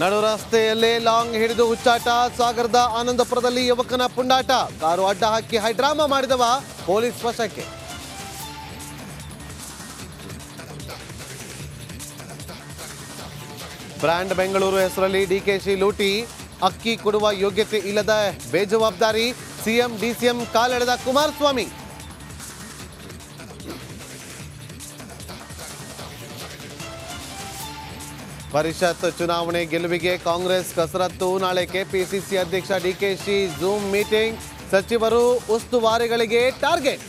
ನಡು ರಸ್ತೆಯಲ್ಲೇ ಲಾಂಗ್ ಹಿಡಿದು ಹುಚ್ಚಾಟ, ಸಾಗರದ ಆನಂದಪುರದಲ್ಲಿ ಯುವಕನ ಪುಂಡಾಟ. ಕಾರು ಅಡ್ಡ ಹಾಕಿ ಹೈಡ್ರಾಮಾ ಮಾಡಿದವ ಪೊಲೀಸ್ ವಶಕ್ಕೆ. ಬ್ರ್ಯಾಂಡ್ ಬೆಂಗಳೂರು ಹೆಸರಲ್ಲಿ ಡಿಕೆಶಿ ಲೂಟಿ, ಅಕ್ಕಿ ಕೊಡುವ ಯೋಗ್ಯತೆ ಇಲ್ಲದ ಬೇಜವಾಬ್ದಾರಿ, ಸಿಎಂ ಡಿಸಿಎಂ ಕಾಲೆಳೆದ ಕುಮಾರಸ್ವಾಮಿ. ಪರಿಷತ್ ಚುನಾವಣೆ ಗೆಲುವಿಗೆ ಕಾಂಗ್ರೆಸ್ ಕಸರತ್ತು. ನಾಳೆ ಕೆಪಿಸಿಸಿ ಅಧ್ಯಕ್ಷ ಡಿಕೆಶಿ ಝೂಮ್ ಮೀಟಿಂಗ್ ಸಚಿವರು ಉಸ್ತುವಾರಿಗಳಿಗೆ ಟಾರ್ಗೆಟ್.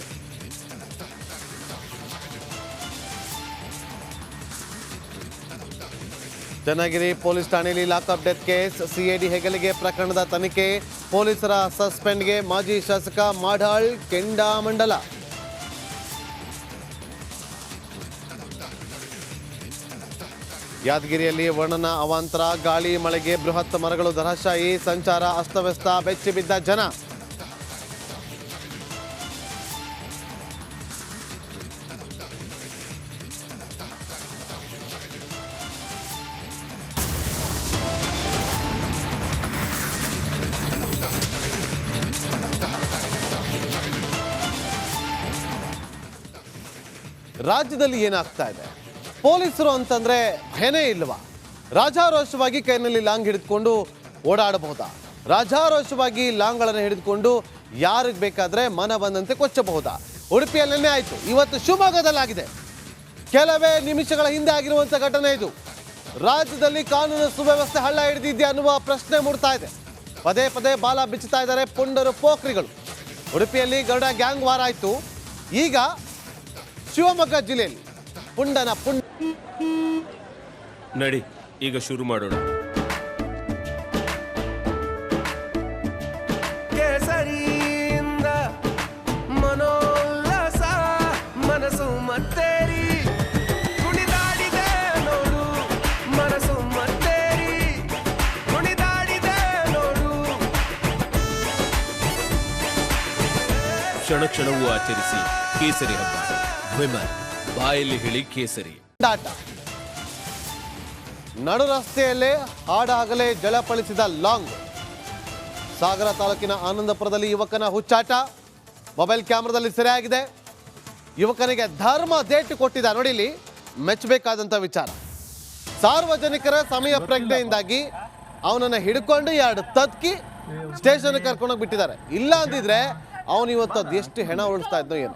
ಚನ್ನಗಿರಿ ಪೊಲೀಸ್ ಠಾಣೆಯಲ್ಲಿ ಲಾಕಪ್ ಡೆತ್ ಕೇಸ್. ಸಿಐಡಿ ಹೆಗಲಿಗೆ ಪ್ರಕರಣದ ತನಿಖೆ. ಪೊಲೀಸರ ಸಸ್ಪೆಂಡ್ಗೆ ಮಾಜಿ ಶಾಸಕ ಮಾಡಾಳ್ ಕೆಂಡಾಮಂಡಲ. ಯಾದಗಿರಿಯಲ್ಲಿ ವರ್ಣನ ಅವಾಂತರ, ಗಾಳಿ, ಮಳೆಗೆ ಬೃಹತ್ ಮರಗಳು, ಧರಾಶಾಯಿ, ಸಂಚಾರ ಅಸ್ತವ್ಯಸ್ತ, ಬೆಚ್ಚಿ ಬಿದ್ದ ಜನ. ರಾಜ್ಯದಲ್ಲಿ ಏನಾಗ್ತಾ ಇದೆ? ಪೊಲೀಸರು ಅಂತಂದ್ರೆ ಭಯನೇ ಇಲ್ವಾ? ರಾಜಾರೋಷವಾಗಿ ಕೈನಲ್ಲಿ ಲಾಂಗ್ ಹಿಡಿದುಕೊಂಡು ಓಡಾಡಬಹುದಾ? ರಾಜಾರೋಷವಾಗಿ ಲಾಂಗ್ಗಳನ್ನು ಹಿಡಿದುಕೊಂಡು ಯಾರಿಗೆ ಬೇಕಾದ್ರೆ ಮನ ಬಂದಂತೆ ಕೊಚ್ಚಬಹುದಾ? ಉಡುಪಿಯಲ್ಲೇ ಆಯಿತು. ಇವತ್ತು ಶಿವಮೊಗ್ಗದಲ್ಲಾಗಿದೆ. ಕೆಲವೇ ನಿಮಿಷಗಳ ಹಿಂದೆ ಆಗಿರುವಂಥ ಘಟನೆ ಇದು. ರಾಜ್ಯದಲ್ಲಿ ಕಾನೂನು ಸುವ್ಯವಸ್ಥೆ ಹಳ್ಳ ಹಿಡಿದಿದೆಯಾ ಅನ್ನುವ ಪ್ರಶ್ನೆ ಮೂಡ್ತಾ ಇದೆ. ಪದೇ ಪದೇ ಬಾಲ ಬಿಚ್ಚುತ್ತಾ ಇದ್ದಾರೆ ಪುಂಡರು, ಪೋಖ್ರಿಗಳು. ಉಡುಪಿಯಲ್ಲಿ ಗರುಡ ಗ್ಯಾಂಗ್ ವಾರ ಆಯಿತು. ಈಗ ಶಿವಮೊಗ್ಗ ಜಿಲ್ಲೆಯಲ್ಲಿ ಪುಂಡನ ಪುಂಡ ನಡಿ ಈಗ ಶುರು ಮಾಡೋಣ. ಕೇಸರಿಯಿಂದ ಮನೋಲ್ಲಸ ಮನಸ್ಸು ಮತ್ತೇರಿ. ಕುಣಿದಾಡಿದೆ ನೋಡು ಮನಸ್ಸು ಮತ್ತೇರಿ. ಕುಣಿದಾಡಿದೆ ನೋಡು. ಕ್ಷಣ ಕ್ಷಣವೂ ಆಚರಿಸಿ ಕೇಸರಿ ಹಬ್ಬ. ವಿಮಲ್ ಬಾಯಲ್ಲಿ ಹೇಳಿ ಕೇಸರಿ. ಡಾಟ ನಡು ರಸ್ತೆಯಲ್ಲೇ ಹಾಡಾಗಲೇ ಜಳಪಳಿಸಿದ ಲಾಂಗ್. ಸಾಗರ ತಾಲೂಕಿನ ಆನಂದಪುರದಲ್ಲಿ ಯುವಕನ ಹುಚ್ಚಾಟ. ಮೊಬೈಲ್ ಕ್ಯಾಮ್ರಾದಲ್ಲಿ ಸೆರೆಯಾಗಿದೆ. ಯುವಕನಿಗೆ ಧರ್ಮ ದೇಟು ಕೊಟ್ಟಿದ್ದ ನೋಡಿಲಿ ಮೆಚ್ಚಬೇಕಾದಂಥ ವಿಚಾರ. ಸಾರ್ವಜನಿಕರ ಸಮಯ ಪ್ರಜ್ಞೆಯಿಂದಾಗಿ ಅವನನ್ನು ಹಿಡ್ಕೊಂಡು ಎರಡು ತತ್ಕಿ ಸ್ಟೇಷನ್ ಕರ್ಕೊಂಡೋಗಿ ಬಿಟ್ಟಿದ್ದಾರೆ ಇಲ್ಲ ಅಂದಿದ್ರೆ ಅವನು ಇವತ್ತು ಅದು ಎಷ್ಟು ಹೆಣ ಉಳಿಸ್ತಾ ಇದ್ನೋ ಏನು.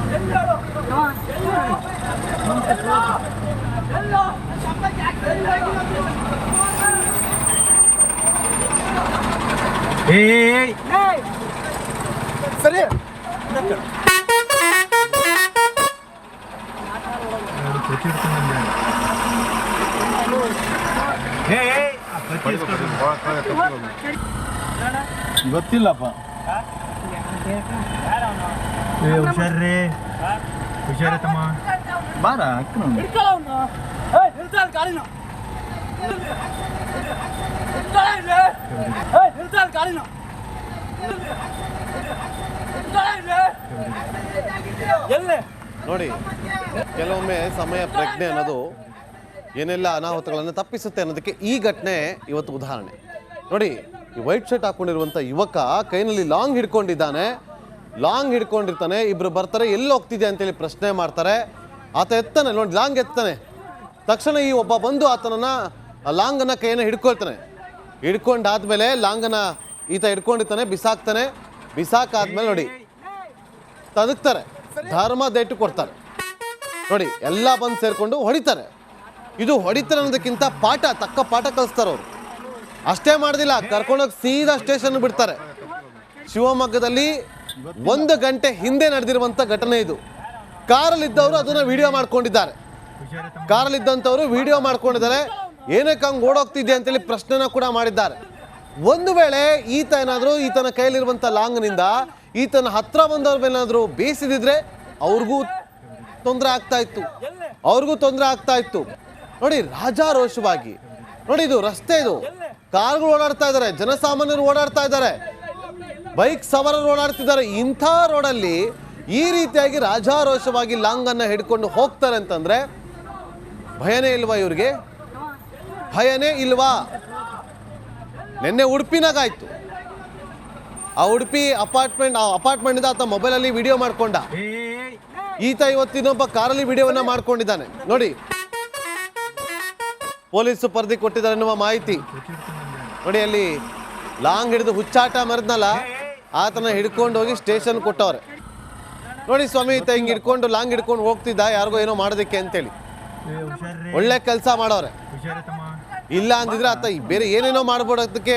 ಏಯ್ ಸರಿ. ಗೊತ್ತಿಲ್ಲಪ್ಪ. ಏ ಹುಷಾರ್ರಿ. ಹುಷಾರಿ ತಮ್ಮ. ಬಾರ ಎಲ್ಲೇ ನೋಡಿ, ಕೆಲವೊಮ್ಮೆ ಸಮಯ ಪ್ರಜ್ಞೆ ಅನ್ನೋದು ಏನೆಲ್ಲ ಅನಾಹುತಗಳನ್ನು ತಪ್ಪಿಸುತ್ತೆ ಅನ್ನೋದಕ್ಕೆ ಈ ಘಟನೆ ಇವತ್ತು ಉದಾಹರಣೆ. ನೋಡಿ, ಈ ವೈಟ್ ಶರ್ಟ್ ಹಾಕೊಂಡಿರುವಂತ ಯುವಕ ಕೈನಲ್ಲಿ ಲಾಂಗ್ ಹಿಡ್ಕೊಂಡಿದ್ದಾನೆ. ಲಾಂಗ್ ಹಿಡ್ಕೊಂಡಿರ್ತಾನೆ, ಇಬ್ರು ಬರ್ತಾರೆ, ಎಲ್ಲಿ ಹೋಗ್ತಿದೆ ಅಂತೇಳಿ ಪ್ರಶ್ನೆ ಮಾಡ್ತಾರೆ. ಆತ ಎತ್ತಾನೆ, ನೋಡಿ, ಲಾಂಗ್ ಎತ್ತಾನೆ. ತಕ್ಷಣ ಈ ಒಬ್ಬ ಬಂದು ಆತನನ್ನ ಆ ಲಾಂಗನ್ನ ಕೈಯನ್ನು ಹಿಡ್ಕೊಳ್ತಾನೆ. ಹಿಡ್ಕೊಂಡಾದ್ಮೇಲೆ ಲಾಂಗನ ಈತ ಹಿಡ್ಕೊಂಡಿರ್ತಾನೆ, ಬಿಸಾಕ್ತಾನೆ. ಬಿಸಾಕಾದ್ಮೇಲೆ ನೋಡಿ ತದಕ್ತಾರೆ ಧರ್ಮ ದೇಟು ಕೊಡ್ತಾರೆ. ನೋಡಿ, ಎಲ್ಲ ಬಂದು ಸೇರ್ಕೊಂಡು ಹೊಡಿತಾರೆ. ಇದು ಹೊಡಿತಾರೆ ಅನ್ನೋದಕ್ಕಿಂತ ಪಾಠ, ತಕ್ಕ ಪಾಠ ಕಲಿಸ್ತಾರೆ ಅವರು. ಅಷ್ಟೇ ಮಾಡೋದಿಲ್ಲ, ಕರ್ಕೊಂಡೋಗಿ ಸೀದಾ ಸ್ಟೇಷನ್ ಬಿಡ್ತಾರೆ. ಶಿವಮೊಗ್ಗದಲ್ಲಿ ಒಂದು ಗಂಟೆ ಹಿಂದೆ ನಡೆದಿರುವಂಥ ಘಟನೆ ಇದು. ಕಾರಲ್ಲಿದ್ದವರು ಅದನ್ನ ವಿಡಿಯೋ ಮಾಡ್ಕೊಂಡಿದ್ದಾರೆ. ಕಾರಲ್ಲಿದ್ದಂಥವರು ವಿಡಿಯೋ ಮಾಡ್ಕೊಂಡಿದ್ದಾರೆ. ಏನಕ್ಕೆ ಹಂಗೆ ಓಡೋಗ್ತಿದ್ದೆ ಅಂತೇಳಿ ಪ್ರಶ್ನೆನ ಕೂಡ ಮಾಡಿದ್ದಾರೆ. ಒಂದು ವೇಳೆ ಈತ ಏನಾದರೂ ಈತನ ಕೈಯಲ್ಲಿರುವಂಥ ಲಾಂಗ್ನಿಂದ ಈತನ ಹತ್ರ ಬಂದವ್ರ ಮೇಲಾದರೂ ಬೇಯಿಸಿದಿದ್ರೆ ಅವ್ರಿಗೂ ತೊಂದರೆ ಆಗ್ತಾ ಇತ್ತು. ಅವ್ರಿಗೂ ತೊಂದರೆ ಆಗ್ತಾ ಇತ್ತು. ನೋಡಿ ರಾಜಾರೋಷವಾಗಿ, ನೋಡಿ ಇದು ರಸ್ತೆ ಇದು. ಕಾರ್ಗಳು ಓಡಾಡ್ತಾ ಇದ್ದಾರೆ ಜನಸಾಮಾನ್ಯರು ಓಡಾಡ್ತಾ ಇದ್ದಾರೆ ಬೈಕ್ ಸವಾರರು ಓಡಾಡ್ತಿದ್ದಾರೆ. ಇಂಥ ರೋಡಲ್ಲಿ ಈ ರೀತಿಯಾಗಿ ರಾಜಾರೋಷವಾಗಿ ಲಾಂಗನ್ನು ಹಿಡ್ಕೊಂಡು ಹೋಗ್ತಾರೆ ಅಂತಂದ್ರೆ ಭಯನೇ ಇಲ್ವಾ ಇವ್ರಿಗೆ? ಭಯನೇ ಇಲ್ವಾ? ನಿನ್ನೆ ಉಡುಪಿನಾಗಾಯ್ತು. ಆ ಉಡುಪಿ ಅಪಾರ್ಟ್ಮೆಂಟ್, ಆ ಅಪಾರ್ಟ್ಮೆಂಟಿಂದ ಆತ ಮೊಬೈಲಲ್ಲಿ ವಿಡಿಯೋ ಮಾಡ್ಕೊಂಡ. ಈತ ಇವತ್ತಿನೊಬ್ಬ ಕಾರಲ್ಲಿ ವಿಡಿಯೋವನ್ನ ಮಾಡ್ಕೊಂಡಿದ್ದಾನೆ. ನೋಡಿ. ಪೊಲೀಸ್ ಪರದಿ ಕೊಟ್ಟಿದ್ದಾರೆ ಎನ್ನುವ ಮಾಹಿತಿ. ನೋಡಿ ಅಲ್ಲಿ ಲಾಂಗ್ ಹಿಡಿದು ಹುಚ್ಚಾಟ ಮರದ್ನಲ್ಲ ಆತನ ಹಿಡ್ಕೊಂಡು ಹೋಗಿ ಸ್ಟೇಷನ್ ಕೊಟ್ಟವ್ರೆ. ನೋಡಿ ಸ್ವಾಮಿ, ಈತ ಹಿಂಗೆ ಹಿಡ್ಕೊಂಡು ಲಾಂಗ್ ಹಿಡ್ಕೊಂಡು ಹೋಗ್ತಿದ್ದ, ಯಾರಿಗೋ ಏನೋ ಮಾಡೋದಕ್ಕೆ ಅಂತೇಳಿ. ಒಳ್ಳೆ ಕೆಲಸ ತಮ್ಮ ಇಲ್ಲ ಅಂದಿದ್ರೆ ಆತ ಬೇರೆ ಏನೇನೋ ಮಾಡ್ಬೋದಕ್ಕೆ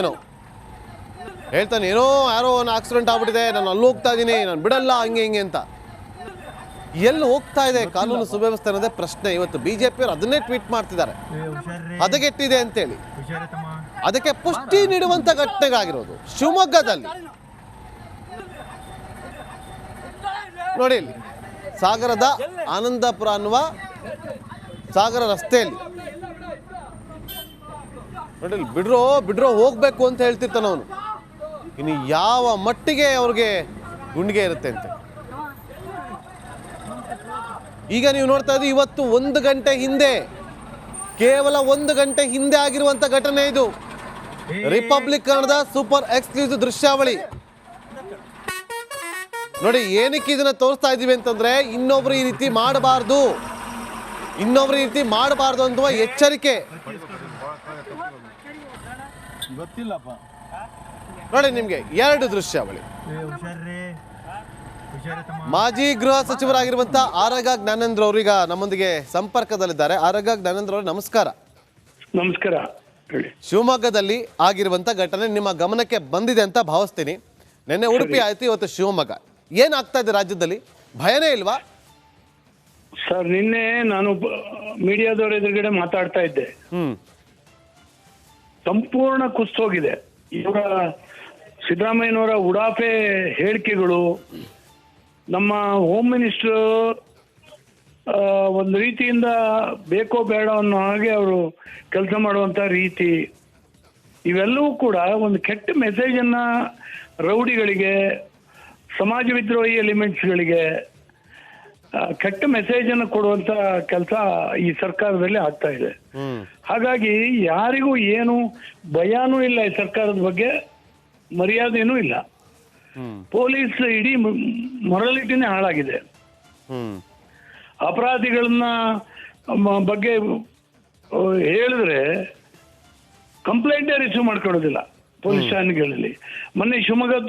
ಏನೋ. ಹೇಳ್ತಾನೆ, ಏನೋ ಯಾರೋ ಒಂದು ಆಕ್ಸಿಡೆಂಟ್ ಆಗ್ಬಿಟ್ಟಿದೆ, ನಾನು ಅಲ್ಲಿ ಹೋಗ್ತಾ ಇದ್ದೀನಿ, ನಾನು ಬಿಡಲ್ಲ, ಹಂಗೆ ಹಿಂಗೆ ಅಂತ. ಎಲ್ಲಿ ಹೋಗ್ತಾ ಇದೆ ಕಾನೂನು ಸುವ್ಯವಸ್ಥೆ ಅನ್ನೋದೇ ಪ್ರಶ್ನೆ. ಇವತ್ತು ಬಿಜೆಪಿಯವರು ಅದನ್ನೇ ಟ್ವೀಟ್ ಮಾಡ್ತಿದ್ದಾರೆ. ಹದಗೆಟ್ಟಿದೆ ಅಂತೇಳಿ. ಅದಕ್ಕೆ ಪುಷ್ಟಿ ನೀಡುವಂತ ಘಟನೆಗಾಗಿರೋದು ಶಿವಮೊಗ್ಗದಲ್ಲಿ. ನೋಡಿ ಸಾಗರದ ಆನಂದಪುರ ಅನ್ನುವ ಸಾಗರ ರಸ್ತೆಯಲ್ಲಿ. ನೋಡಿ ಬಿಡ್ರೋ ಬಿಡ್ರೋ ಹೋಗ್ಬೇಕು ಅಂತ ಹೇಳ್ತಿರ್ತಾನ ಅವನು. ಇನ್ನು ಯಾವ ಮಟ್ಟಿಗೆ ಅವ್ರಿಗೆ ಗುಂಡಿಗೆ ಇರುತ್ತೆ ಅಂತ. ಈಗ ನೀವು ನೋಡ್ತಾ ಇದ್ದೀವಿ ಇವತ್ತು ಒಂದು ಗಂಟೆ ಹಿಂದೆ, ಕೇವಲ ಒಂದು ಗಂಟೆ ಹಿಂದೆ ಆಗಿರುವಂತ ಘಟನೆ ಇದು. ರಿಪಬ್ಲಿಕ್ ಕನ್ನಡದ ಸೂಪರ್ ಎಕ್ಸ್ಕ್ಲೂಸಿವ್ ದೃಶ್ಯಾವಳಿ. ನೋಡಿ, ಏನಕ್ಕೆ ಇದನ್ನ ತೋರಿಸ್ತಾ ಇದೀವಿ ಅಂತಂದ್ರೆ, ಇನ್ನೊಬ್ರು ಈ ರೀತಿ ಮಾಡಬಾರ್ದು. ಇನ್ನೊಬ್ರು ಈ ರೀತಿ ಮಾಡಬಾರ್ದು ಅನ್ನುವ ಎಚ್ಚರಿಕೆ. ಗೊತ್ತಿಲ್ಲಪ್ಪ. ನೋಡಿ ನಿಮ್ಗೆ ಎರಡು ದೃಶ್ಯಾವಳಿ ಮಾಜಿ ಗೃಹ ಸಚಿವರಾಗಿರುವಂತ ಆರಗ ಜ್ಞಾನೇಂದ್ರ ಅವರೀಗ ನಮ್ಮೊಂದಿಗೆ ಸಂಪರ್ಕದಲ್ಲಿದ್ದಾರೆ. ಆರಗ ಜ್ಞಾನೇಂದ್ರ ಅವರು ನಮಸ್ಕಾರ. ನಮಸ್ಕಾರ. ಹೇಳಿ. ಶಿವಮೊಗ್ಗದಲ್ಲಿ ಆಗಿರುವಂತ ಘಟನೆ ನಿಮ್ಮ ಗಮನಕ್ಕೆ ಬಂದಿದೆ ಅಂತ ಭಾವಿಸ್ತೀನಿ. ನಿನ್ನೆ ಉಡುಪಿ ಆಯ್ತು ಇವತ್ತು ಶಿವಮೊಗ್ಗ. ಏನಾಗ್ತಾ ಇದೆ ರಾಜ್ಯದಲ್ಲಿ? ಭಯನೇ ಇಲ್ವಾ? ಸರ್ ನಿನ್ನೆ ನಾನು ಮೀಡಿಯಾದವರ ಮೀಡಿಯಾದವ್ರ ಎದುರುಗಡೆ ಮಾತಾಡ್ತಾ ಇದ್ದೆ. ಹ್ಮ್. ಸಂಪೂರ್ಣ ಕುಸ್ತೋಗಿದೆ. ಇವರ ಸಿದ್ದರಾಮಯ್ಯನವರ ಉಡಾಫೆ ಹೇಳಿಕೆಗಳು ನಮ್ಮ ಹೋಮ್ ಮಿನಿಸ್ಟರ್ ಒಂದು ರೀತಿಯಿಂದ ಬೇಕೋ ಬೇಡ ಅನ್ನೋ ಹಾಗೆ ಅವರು ಕೆಲಸ ಮಾಡುವಂತ ರೀತಿ. ಇವೆಲ್ಲವೂ ಕೂಡ ಒಂದು ಕೆಟ್ಟ ಮೆಸೇಜ್ ಅನ್ನ ರೌಡಿಗಳಿಗೆ, ಸಮಾಜ ವಿದ್ರೋಹಿ ಎಲಿಮೆಂಟ್ಸ್ಗಳಿಗೆ ಕೆಟ್ಟ ಮೆಸೇಜ್ ಅನ್ನು ಕೊಡುವಂತ ಕೆಲಸ ಈ ಸರ್ಕಾರದಲ್ಲಿ ಆಗ್ತಾ ಇದೆ. ಹಾಗಾಗಿ ಯಾರಿಗೂ ಏನು ಭಯಾನೂ ಇಲ್ಲ ಈ ಸರ್ಕಾರದ ಬಗ್ಗೆ ಮರ್ಯಾದೆನೂ ಇಲ್ಲ. ಪೊಲೀಸ್ ಇಡೀ ಮೊರಾಲಿಟಿನೇ ಹಾಳಾಗಿದೆ. ಅಪರಾಧಿಗಳನ್ನ ಬಗ್ಗೆ ಹೇಳಿದ್ರೆ ಕಂಪ್ಲೇಂಟೇ ರಿಸೀವ್ ಮಾಡ್ಕೊಳ್ಳೋದಿಲ್ಲ ಪೊಲೀಸ್ ಠಾಣೆಗಳಲ್ಲಿ. ಮೊನ್ನೆ ಶಿವಮೊಗ್ಗದ